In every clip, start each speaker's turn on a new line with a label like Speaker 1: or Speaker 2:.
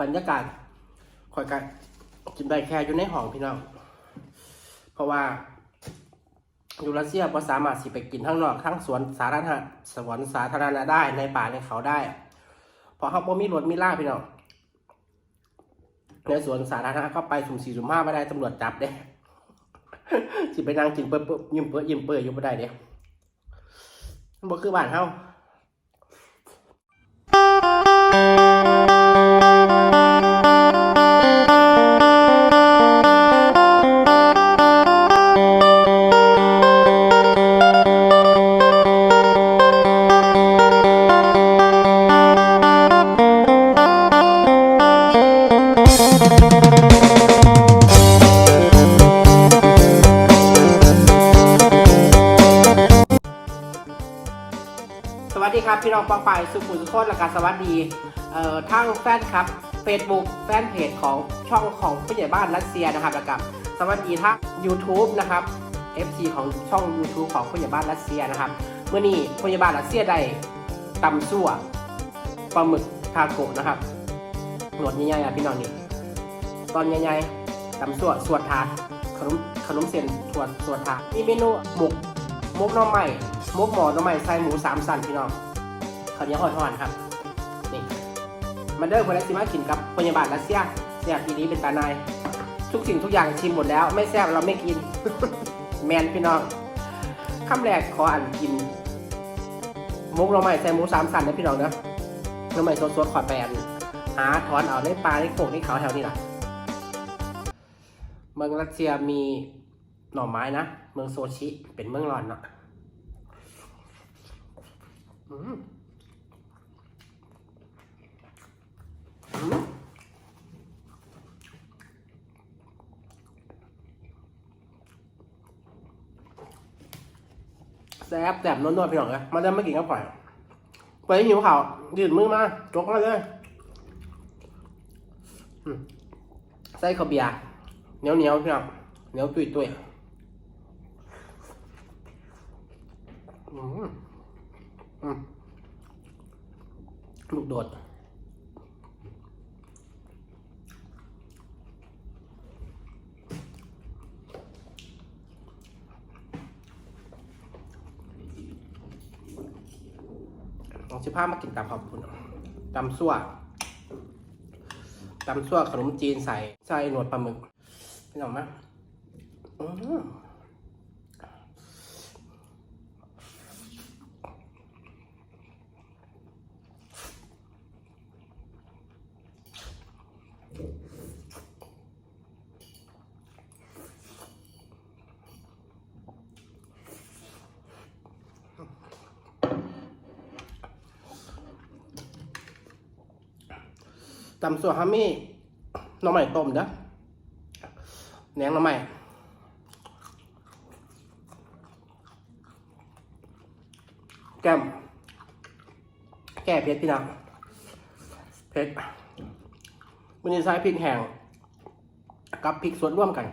Speaker 1: บรรยากาศคอยกันกินได้แค่อยู่ในห้องพี่น้อง เพราะว่าอยู่รัสเซียก็สามารถสิไปกินทั้งนอกทั้งสวนสาธารณะสวนสาธารณะได้ในป่าในเขาได้เพราะเขาบ่มีรถมีล่าพี่น้องในสวนสาธารณะเข้าไปสุ่มสี่สุ่มห้าไม่ได้ตำรวจจับเด้สิไปนั่งกินเปื้อยิ้มเปื้อยิ้มเปื้ออยู่ไม่ได้เด้บ่คือบ้านเฮา ปองไปสุขุมสุขคนและการสวัสดีเอ่อทางแฟนครับ Facebook แฟนเพจของช่องของผู้ใหญ่บ้านรัสเซียนะครับแล้วกับสวัสดีทาง YouTube นะครับ FC ของช่อง YouTube ของผู้ใหญ่บ้านรัสเซียนะครับเมื่อนี้ผู้ใหญ่บ้านรัสเซียได้ตำซั่วปลาหมึกทาโกะนะครับหนวดใหญ่ๆอะพี่น้องนี่ตอนใหญ่ๆตำซั่วสวดทาขนมขนมเส้นสวดสวดทามีเมนูหมกมกน้องใหม่มกหมอน้องใหม่ใส่หมูสามสันพี่น้อง ข้าวเหนียวห่อนๆครับ นี่มันเดิมคนละสิมากินกับพยาบาลรัสเซียแซ่บทีนี้เป็นตานาย ทุกสิ่งทุกอย่างชิมหมดแล้ว ไม่แซ่บเราไม่กิน แมนพี่น้องคำแรกขออันกินมุกหน้องใหม่ใส่หมูสามสันนะพี่น้องนะหน้องใหม่สดๆขอแปนหาถอนเอาในปลาในโขงในเขาแถวนี้แหละเมืองรัสเซียมีหน่อไม้นะ เมืองโซชิเป็นเมืองร้อนเนาะอืมอืม แซ่บแซ่บนวลๆพี่น้องเลยมาเริ่มมากินข้าวปล่อยไปหิวข่าวยืดมือมาจกมาเลยใส่ข้าวเบียร์เหนียวเหนียวพี่น้องเหนียวตุยตุยอืมอืมลูกโดด สิบห้ามากินตำขอบคุณตำซั่วตำซั่วขนมจีนใส่ใส่หนวดปลาหมึกพี่น้องไหมอืม ตำซั่วฮามี่น้องใหม่ต้มเด้อแหนงน้องใหม่แก้มแก้เผ็ดพี่น้องเผ็ดมันจะใช้พริกแห้งกับพริกสดร่วมกัน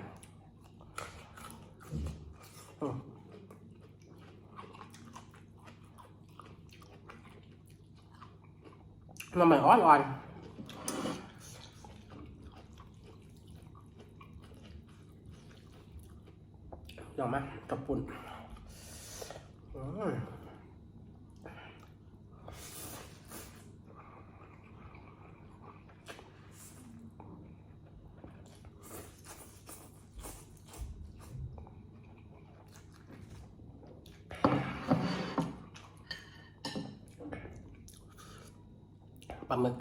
Speaker 1: น้ำใหม่อ่อนๆ ยอมไหมกับปุ่นปลาหมึก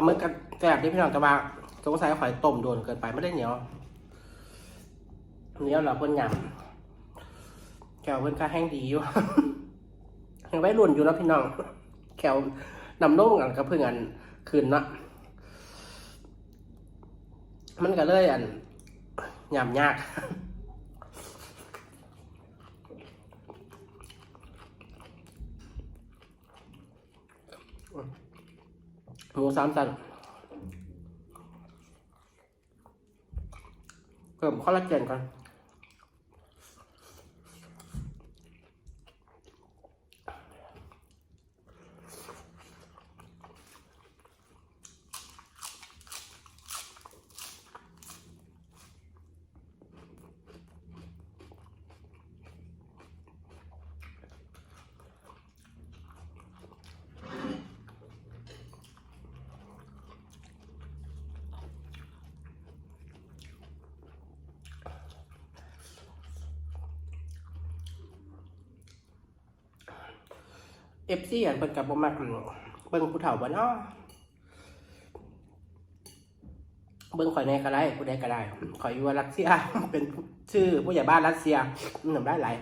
Speaker 1: ลาหมึกกันแซ่บที่พี่น้องแต่ว่าสงสัยหอยต้มโดนเกินไปไม่ได้เหนียวเหนียวเราเพิ่นหยำแกวเพิ่นก็แห้งดีอยู่ยังไว้รุ่นอยู่แล้วพี่น้องแขวนำโน้มกันกับเพื่อนอันคืนนะมันก็เลยอันหยำยาก หมูสามสันเพิ่มคอลลาเจนก่อน เอฟซีอะเพิ่นกับบ่มักเบิ่งผู้เฒ่าบ่เนาะเบิ่งข่อยในก็ได้ผู้ใดก็ได้ข่อยอยู่ว่ารัสเซีย เป็นชื่อผู้ใหญ่บ้านรัสเซียมันทำได้หลาย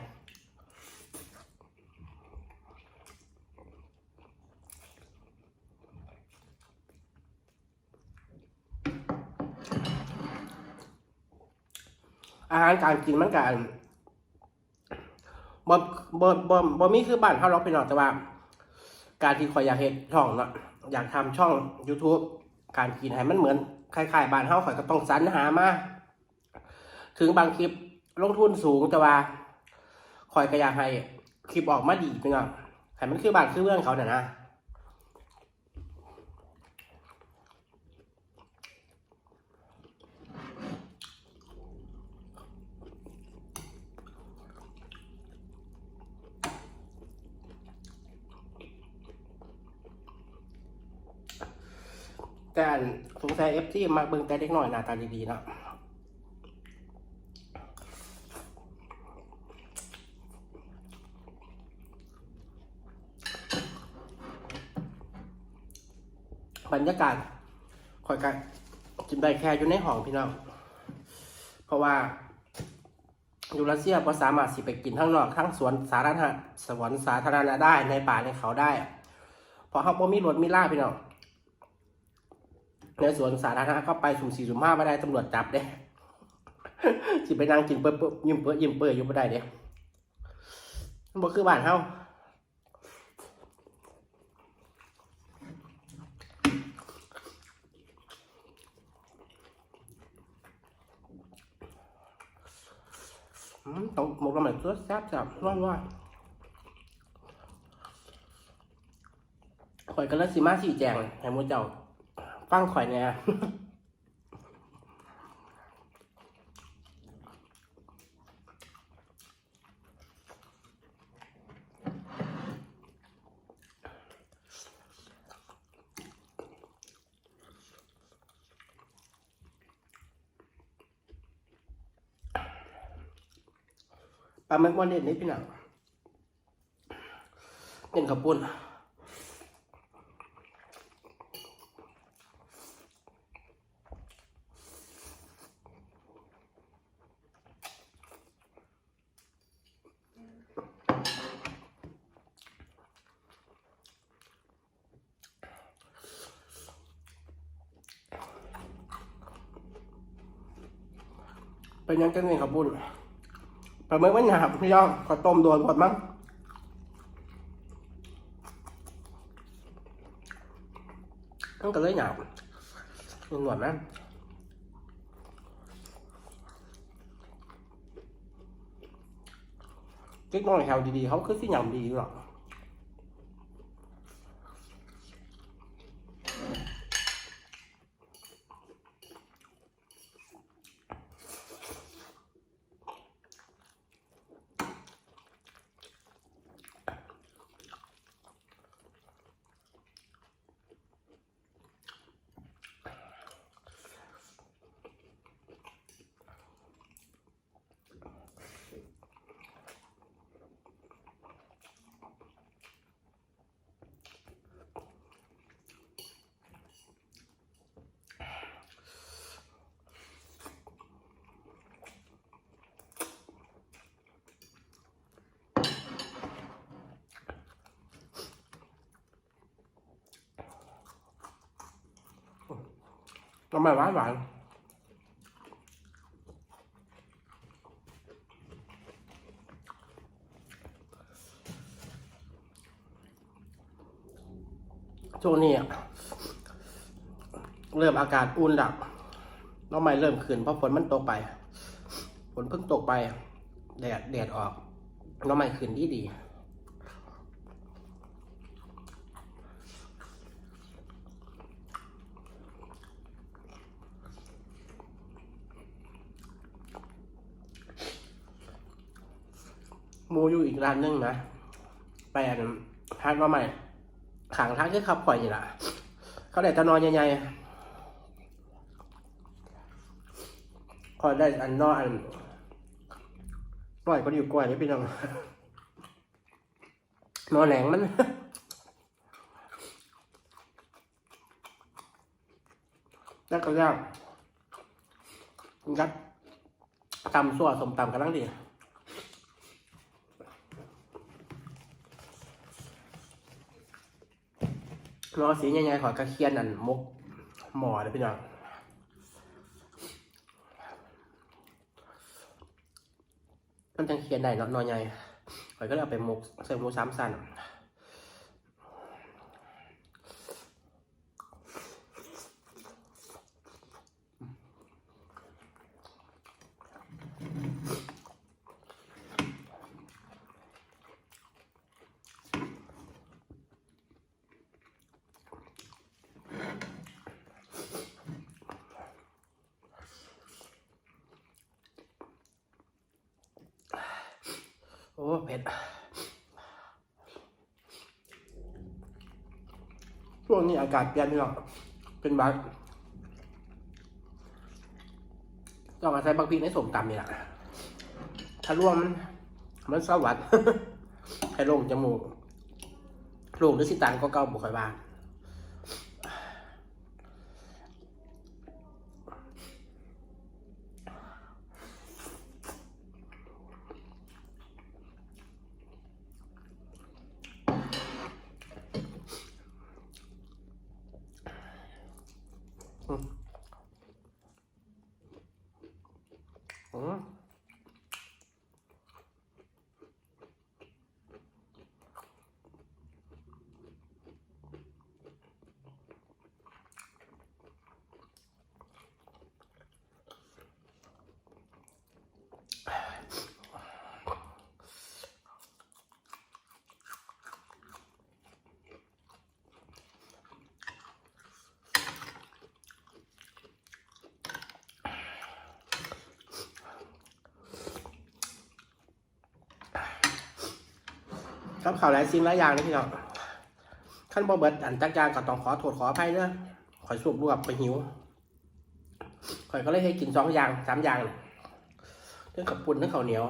Speaker 1: อาหารการกินมันการบ่บ่บ่บ่มีคือบ้านเฮาเราไปนอกแต่ว่า การที่คอยอยากเห็นช่องเนาะอยากทำช่อง YouTube การกินให้มันเหมือนคล้ายๆบ้านเฮาข่อยก็ต้องสรรหามาถึงบางคลิปลงทุนสูงแต่ว่าคอยก็อยากให้คลิปออกมาดีเป็นาะให้มันคือบ้านคือเมืองเขาเนี่ยนะ แต่สงสัยเอฟซีมาเบิ่งแต่เด็กหน่อยหน้าตาดีๆนะบรรยากาศคอยกันกินได้แค่อยู่ในห้องพี่น้อง เพราะว่าอยู่รัสเซียก็สามารถสิไปกินทั้งนอกทั้งสวนสาธารณะสวนสาธารณะได้ในป่าในเขาได้ เพราะเขาบ่มีรถมีล่าพี่น้อง ในสวนสาธารณะก็ไปสุ่มสี่สุ่มห้าไม่ได้ตำรวจจับเด้สิไปนั่งกินเปื้อๆยิ้มเปื้อยิ้มเปื้ออยู่ไม่ได้เด้มันบ่คือบ้านเฮาต้องหมกละมันตัวแซ่บจับร้อนว่าข่อยก็เลยสิมาสีแจงให้มูเจ้า ฟังข่อยเนี่ยปลาหมึกวันเด็ดนี่พี่หนังเป็นข้าว เป็นยังกันนี่ครับบุญปลาหมึกมันหยาบพี่ย่องก็ต้มโดนหมดมั้งมันก็เลยหยาบมีหนวดนะกิ๊กน้อยแถวดีๆเขาคือสิหยำดีหรอก ทำไมหวานหวานช่วงนี้อะเริ่มอากาศอุ่นดับน้องใหม่เริ่มขึ้นเพราะฝนมันตกไป ฝนเพิ่งตกไป แดดแดดออกน้องใหม่ขึ้นดีดีห มูอยู่อีกร้านนึงนะไปอันทานมาใหม่ขังทางคือขับปล่อยนี่ล่ะ เขาได้แตะนอนใหญ่ๆคอยได้อันนอนอันปล่อยก็อยู่กล้วยนี่พี่น้องนอนแหลงมันแล้วก็ย่างยัดตำสั่วสมตำกันลังดี รอสีใหญ่ๆขอยกระเคียนนั่นมกหมอเลยพี่น้องมันจังเคียนได้เนาะนอใหญ่ขอยก็เลยเอาไปมกใส่หมูสามสัน โอ้เผ็ดช่วงนี้อากาศเปลี่ยนพี่น้องเป็นบักต้องอาศัยบางพีในสมตำนี่แหละถ้าร่วงมันมันสวัสดให้ลงจมูกลงหรือสิตันก็เก้าบุคคลบ้าน อืม ครับข่าวหลายสิ่งหลายอย่างเลยพี่น้องขั้นบ่เบิดอันจักอยางก็ต้องขอโทษขออภัยเด้อข่อยสูบรวบไปหิวข่อยก็เลยให้กินสองอย่างสามอย่างเรื่องกับปุ่นเรื่องข้าวเหนียว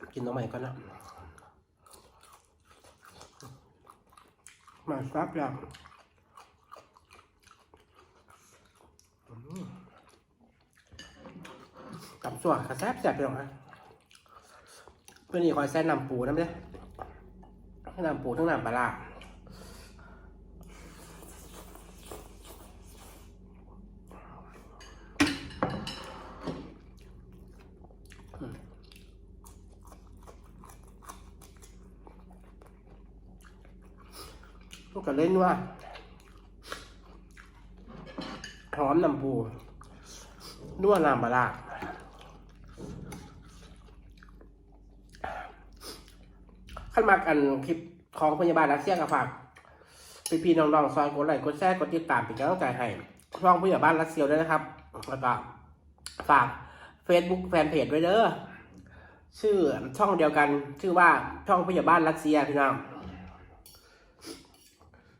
Speaker 1: กิ นน้องใหม่ก่อนนะมาซับแล้วกับส่วนกระแซบแซบไปหรอกนะเพื่อนนี่คอยแซ่น้ำปูน้ำเด้ทั้งน้ำปูทั้งน้ำปลาร้าพ วกกันเล่นว่าหอมน้ำปูนัวน้ำปลาราขั้นมากันคลิปของพยาบาลรักเซียกับฝากพี่พี่น้องๆซอยกดไลค์กดแชร์กดติดตามเป็นกำลังใจให้ช่องพยาบาลรักเซียด้วยนะครับแล้วก็ฝาก Facebook แฟนเพจไว้เด้อชื่อช่องเดียวกันชื่อว่าช่องพยาบาลรัสเซียพี่น้อง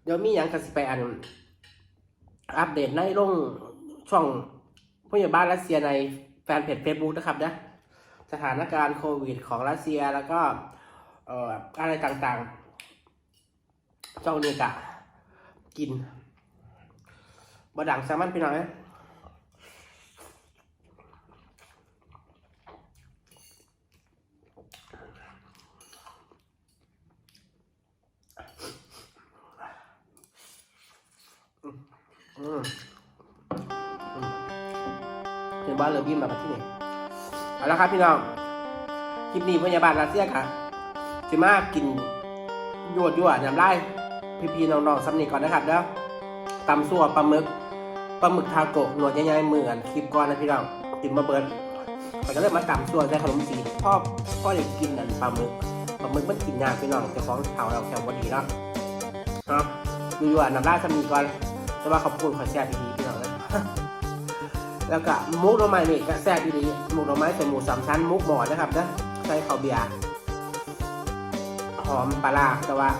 Speaker 1: เดี๋ยวมีอย่างกสิไปอัน อัปเดตในลงช่องผู้ใหญ่บ้านรัสเซียในแฟนเพจ Facebook นะครับนะสถานการณ์โควิดของรัสเซียแล้วก็เอ่ออะไรต่างๆ เจ้าเนียกะกินบดังแซลมอนพี่น้องนะ มมาที่นี่เอาละครับพี่น้องคลิปนี้พยาบาลรัสเซียค่ะจะมากินยวดยวดน้ำลายพี่ๆน้องๆสำนีก่อนนะครับเด้อตำซั่วปลาหมึกปลาหมึกทาโกะหนวดใหญ่ๆเหมือนคลิปก่อนนะพี่น้องกินมาเบิร์ดมันก็เลยมาตำซั่วใส่ขนมจีนพ่อพ่ออยากกินอันปลาหมึกปลาหมึกมันกินยากพี่น้องจะฟ้องเผาเราแค่วันดีเนาะเนาะอยู่ๆน้ำลายสำนีก่อนแต่ว่าขอบคุณขอแชร์ดีๆพี่น้องเลย แล้วก็มุกหน่อไม้นี่ก็แซ่บดีๆมุกหน่อไม้ใส่หมูสามชั้นมุกหมอนะครับนะใส่ข้าวเบียร์หอมปลาร้าแต่ว่า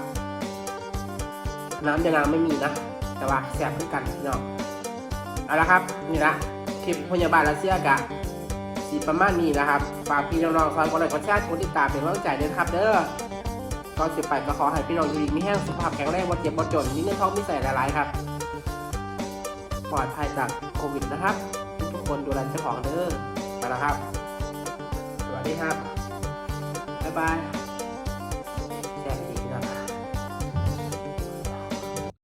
Speaker 1: น้ำยานางไม่มีนะ แต่ว่าแซ่บเหมือนกันพี่น้องเอาละครับนี่ละคลิปพยาบาลรัสเซียกะสีประมาณนี้นะครับฝากพี่น้องๆคอยกดไลค์กดแชร์กดติดตามเป็นกำลังใจด้วยนครับเด้อก่อนจะไปก็ขอให้พี่น้องอยู่ดีมีแห้งสุขภาพแข็งแรงบ่เจ็บบ่จนมีเงินทองมีใส่หลายๆครับ ปลอดภัยจากโควิดนะครับ คนดูแลเจ้าของเด้อไปแล้วครับ สวัสดีครับ บ๊ายบาย